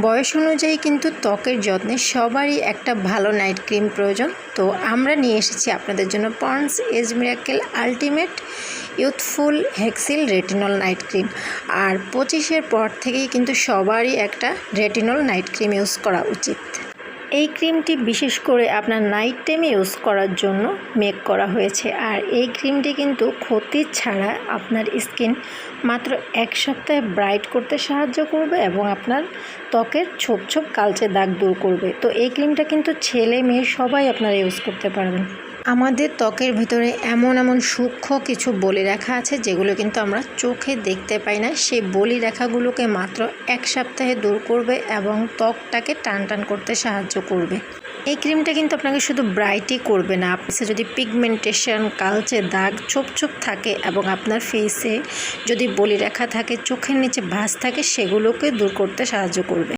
বয়স অনুযায়ী কিন্তু ত্বকের যত্নে সবারই একটা ভালো নাইট ক্রিম প্রয়োজন। তো আমরা নিয়ে এসেছি আপনাদের জন্য Pond's age miracle ultimate youthful hexyl retinol night cream আর পঁচিশের পর থেকেই কিন্তু সবারই একটা রেটিনল নাইট ক্রিম ইউজ করা উচিত। এই ক্রিমটি বিশেষ করে আপনার নাইট টাইমে ইউজ করার জন্য মেক করা হয়েছে। আর এই ক্রিমটি কিন্তু ক্ষতি ছাড়া আপনার স্কিন মাত্র এক সপ্তাহে ব্রাইট করতে সাহায্য করবে এবং আপনার ত্বকের ছোপ ছোপ কালচে দাগ দূর করবে। তো এই ক্রিমটা কিন্তু ছেলে মেয়ে সবাই আপনারা ইউজ করতে পারবেন। আমাদের ত্বকের ভিতরে এমন এমন সূক্ষ্ম কিছু বলি রেখা আছে, যেগুলো কিন্তু আমরা চোখে দেখতে পাই না। সেই বলি রেখাগুলোকে মাত্র এক সপ্তাহে দূর করবে এবং ত্বকটাকে টান টান করতে সাহায্য করবে এই ক্রিমটা কিন্তু আপনাকে শুধু ব্রাইটই করবে না আপনার যদি পিগমেন্টেশন কালচে দাগ, ছোপ ছোপ থাকে এবং আপনার ফেসে যদি বলি রেখা থাকে, চোখের নিচে ভাঁজ থাকে, সেগুলোকে দূর করতে সাহায্য করবে।